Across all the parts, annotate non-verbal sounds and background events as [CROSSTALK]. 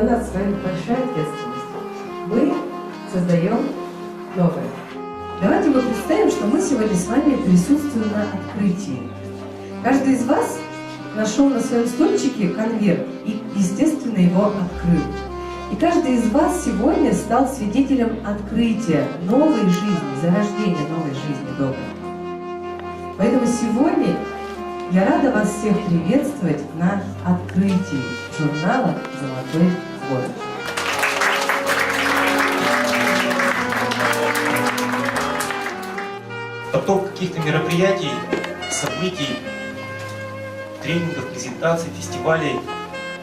на нас с вами большая ответственность. Мы создаем новое. Давайте мы представим, что мы сегодня с вами присутствуем на открытии. Каждый из вас нашел на своем стульчике конверт и, естественно, его открыл. И каждый из вас сегодня стал свидетелем открытия новой жизни, зарождения новой жизни дома. Поэтому сегодня я рада вас всех приветствовать на открытии журнала «Золотой город». поток каких-то мероприятий, событий, тренингов, презентаций, фестивалей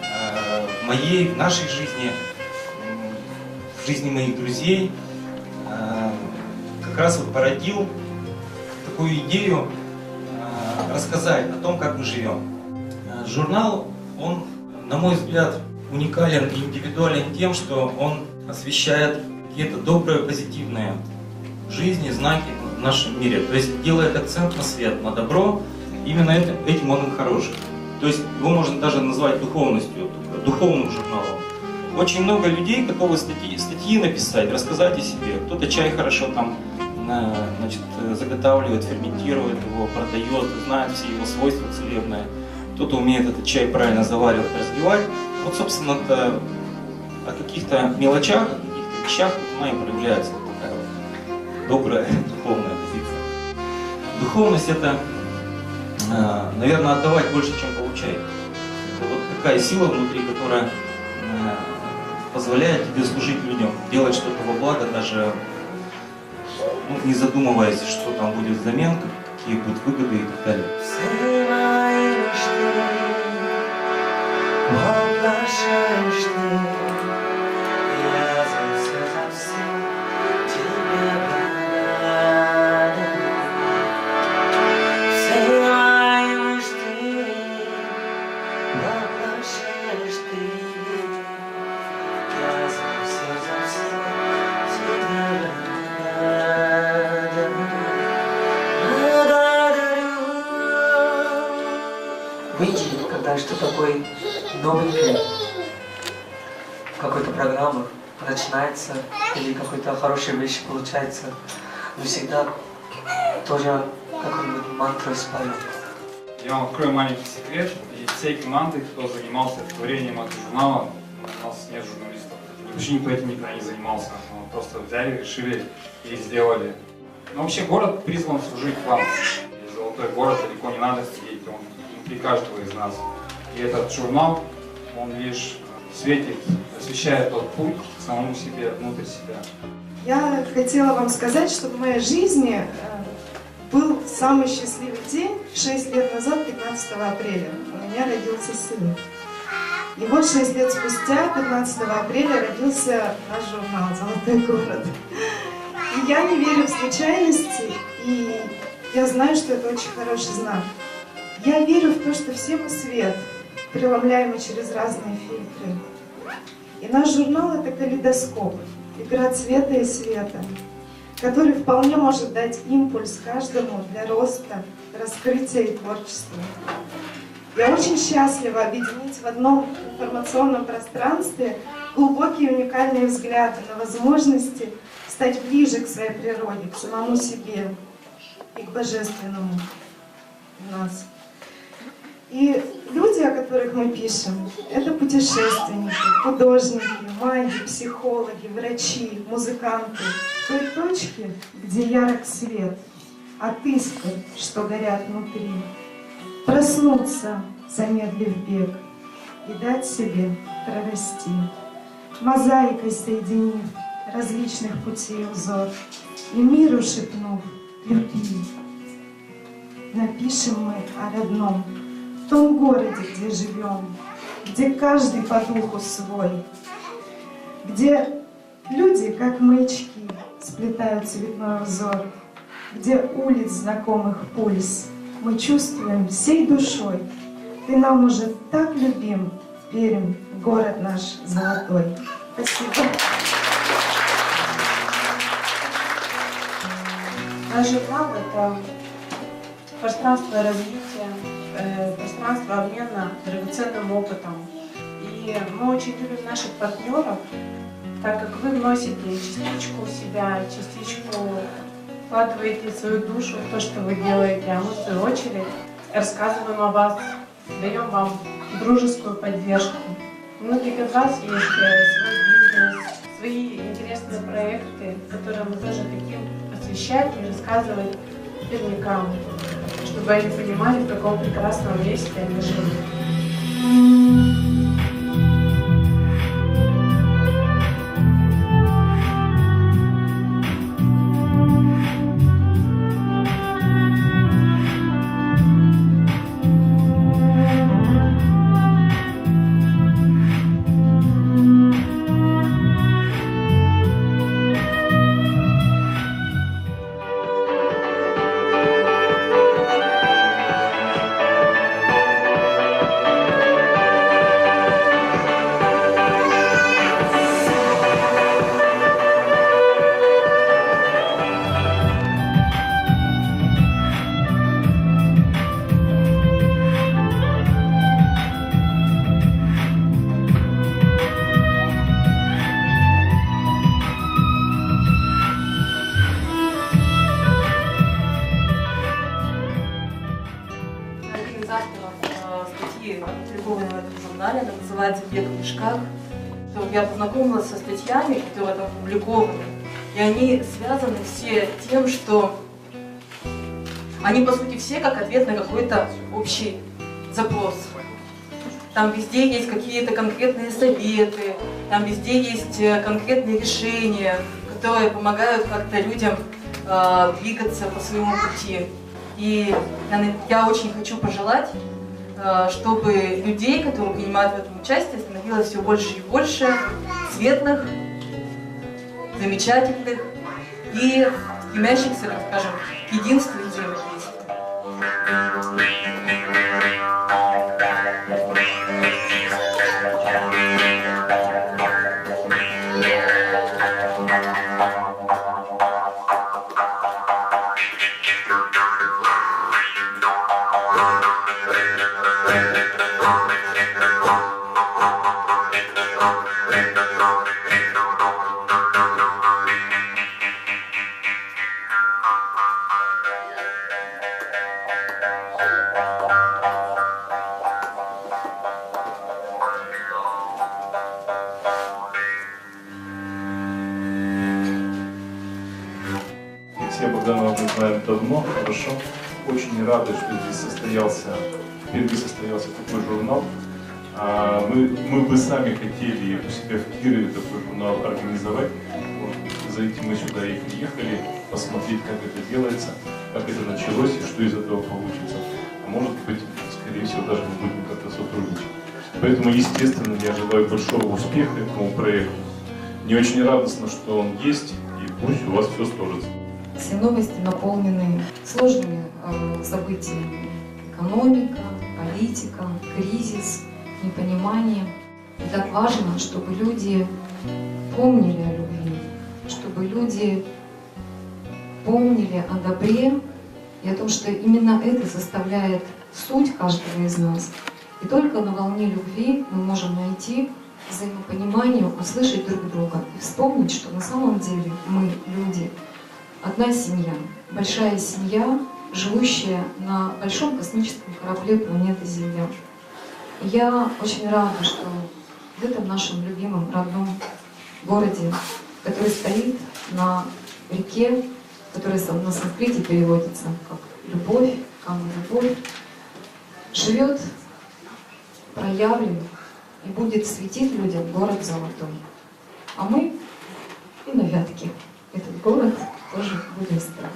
э, в моей, в нашей жизни, в жизни моих друзей э, как раз вот породил такую идею э, рассказать о том, как мы живем. Э, Журнал, он, на мой взгляд, уникален и индивидуален тем, что он освещает какие-то добрые, позитивные жизни, знаки в нашем мире. То есть делает акцент на свет, на добро. Именно это, этим он и хорош. То есть его можно даже назвать духовностью, духовным журналом. Очень много людей готовы статьи, статьи написать, рассказать о себе. Кто-то чай хорошо там э, значит, заготавливает, ферментирует его, продает, знает все его свойства целебные. Кто-то умеет этот чай правильно заваривать, разливать. Вот, собственно, это о каких-то мелочах, каких-то вещах она и проявляется вот такая вот добрая [LAUGHS] духовная позиция. Духовность это, э, наверное, отдавать больше, чем получать. Это вот такая сила внутри, которая э, позволяет тебе служить людям, делать что-то во благо, даже ну, не задумываясь, что там будет взамен, какие будут выгоды и так далее. Срываешь ты, новенькое, какой-то программы начинается, или какой-то хорошая вещь получается, но всегда тоже какую-нибудь мантру исправим. Я вам открою маленький секрет. Из всей команды, кто занимался творением этого журнала, у нас нет журналистов. Вообще никто этим никогда не занимался. Мы просто взяли, решили и сделали. Но вообще город призван служить вам. И золотой город далеко не надо сидеть, он внутри каждого из нас. И этот журнал, он лишь светит, освещает тот путь самому себе, внутрь себя. Я хотела вам сказать, что в моей жизни э, был самый счастливый день 6 лет назад, 15 апреля. У меня родился сын. И вот 6 лет спустя, 15 апреля, родился наш журнал «Золотой город». И я не верю в случайности, и я знаю, что это очень хороший знак. Я верю в то, что все мы свет, преломляемый через разные фильтры. И наш журнал — это калейдоскоп, игра цвета и света, который вполне может дать импульс каждому для роста, раскрытия и творчества. Я очень счастлива объединить в одном информационном пространстве глубокие уникальные взгляды на возможности стать ближе к своей природе, к самому себе и к божественному в нас. И люди, о которых мы пишем, это путешественники, художники, маги, психологи, врачи, музыканты. Той точки, где ярок свет, от искр, что горят внутри. Проснуться, замедлив бег, и дать себе прорасти. Мозаикой соединив различных путей узор, и миру шепнув «люби». Напишем мы о родном, в том городе, где живем, где каждый по духу свой, где люди, как маячки, сплетают цветной узор, где улиц знакомых пульс мы чувствуем всей душой. Ты нам уже так любим, Пермь, город наш золотой. Спасибо. Наш журнал – это пространство развития, пространство обмена драгоценным опытом. И мы очень любим наших партнеров, так как вы вносите частичку себя, частичку вкладываете свою душу в то, что вы делаете, а мы, в свою очередь, рассказываем о вас, даем вам дружескую поддержку. У многих из вас есть э, свой бизнес, свои интересные проекты, которые мы тоже хотим освещать и рассказывать беднякам, чтобы они понимали, в каком прекрасном месте они живут. Журнале, она называется «Бег в мешках». Я познакомилась со статьями, которые там опубликованы, и они связаны все тем, что они, по сути, все как ответ на какой-то общий запрос. Там везде есть какие-то конкретные советы, там везде есть э, конкретные решения, которые помогают как-то людям э, двигаться по своему пути. И я, я очень хочу пожелать, чтобы людей, которые принимают в этом участие, становилось все больше и больше светлых, замечательных и стремящихся, так скажем, к единству и взаимодействию. Давно, хорошо. Очень рады, что здесь состоялся, впервые состоялся такой журнал. А, Мы, мы бы сами хотели у себя в Кирове такой журнал организовать. Вот. За этим мы сюда и приехали, посмотреть, как это делается, как это началось и что из этого получится. А может быть, скорее всего, даже мы будем как-то сотрудничать. Поэтому, естественно, я желаю большого успеха этому проекту. Мне очень радостно, что он есть, и пусть у вас все сложится. Все новости наполнены сложными э, событиями. Экономика, политика, кризис, непонимание. И так важно, чтобы люди помнили о любви, чтобы люди помнили о добре и о том, что именно это составляет суть каждого из нас. И только на волне любви мы можем найти взаимопонимание, услышать друг друга и вспомнить, что на самом деле мы, люди, одна семья, большая семья, живущая на большом космическом корабле планеты Земля. Я очень рада, что в этом нашем любимом, родном городе, который стоит на реке, которая на санскрите переводится как «любовь», камни любовь, живет проявлен и будет светить людям город золотой. А мы и на Вятке этот город тоже будем строить.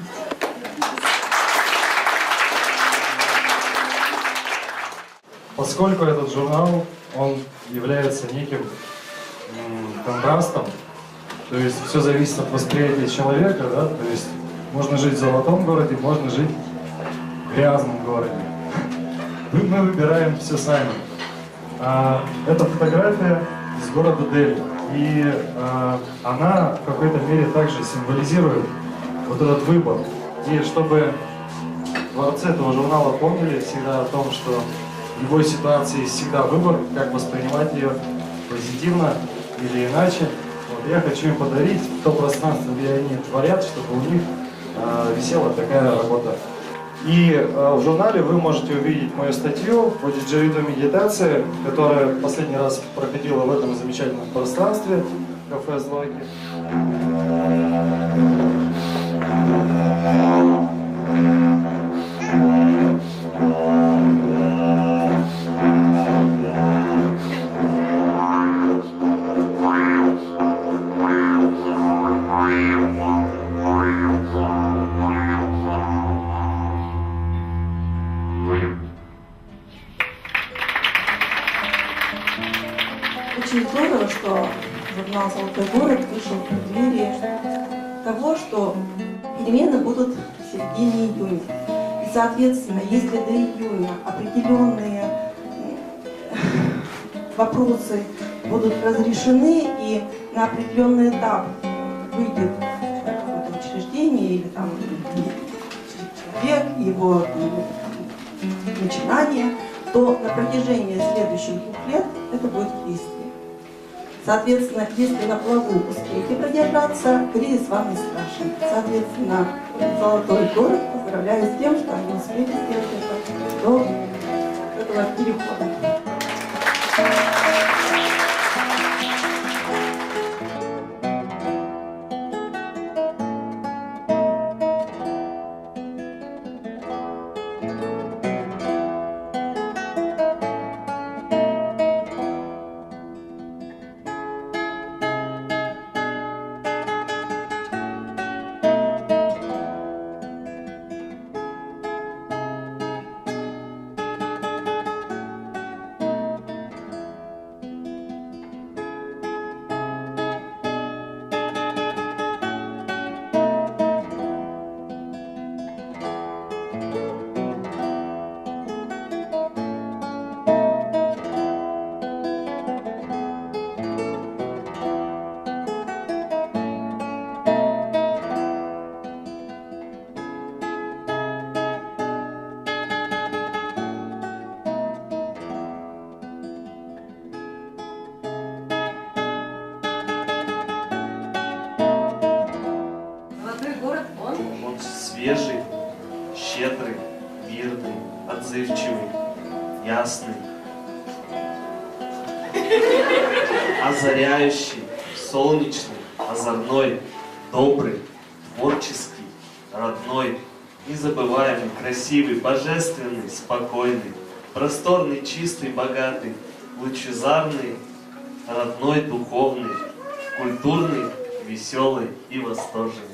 Поскольку этот журнал, он является неким контрастом, то есть все зависит от восприятия человека, да, то есть можно жить в золотом городе, можно жить в грязном городе. [LAUGHS] Мы выбираем все сами. А, Это фотография из города Дели. И а, она в какой-то мере также символизирует вот этот выбор. И чтобы творцы этого журнала помнили всегда о том, что в любой ситуации всегда выбор, как воспринимать ее позитивно или иначе. Вот. Я хочу им подарить то пространство, где они творят, чтобы у них э, висела такая работа. И э, в журнале вы можете увидеть мою статью по диджериду медитации, которая последний раз проходила в этом замечательном пространстве кафе Злаки. Очень здорово, что журнал «Золотой город» вышел в преддверии того, что перемены будут в середине июня. И, соответственно, если до июня определенные м, вопросы будут разрешены и на определенный этап выйдет какое-то учреждение или там человек, его начинание, то на протяжении следующих двух лет это будет действии. Соответственно, если на плаву успеете продержаться, кризис вам не страшен. Соответственно, Золотой город поздравляю с тем, что они успели сделать это до этого перехода. Озаряющий, солнечный, озорной, добрый, творческий, родной, незабываемый, красивый, божественный, спокойный, просторный, чистый, богатый, лучезарный, родной, духовный, культурный, веселый и восторженный.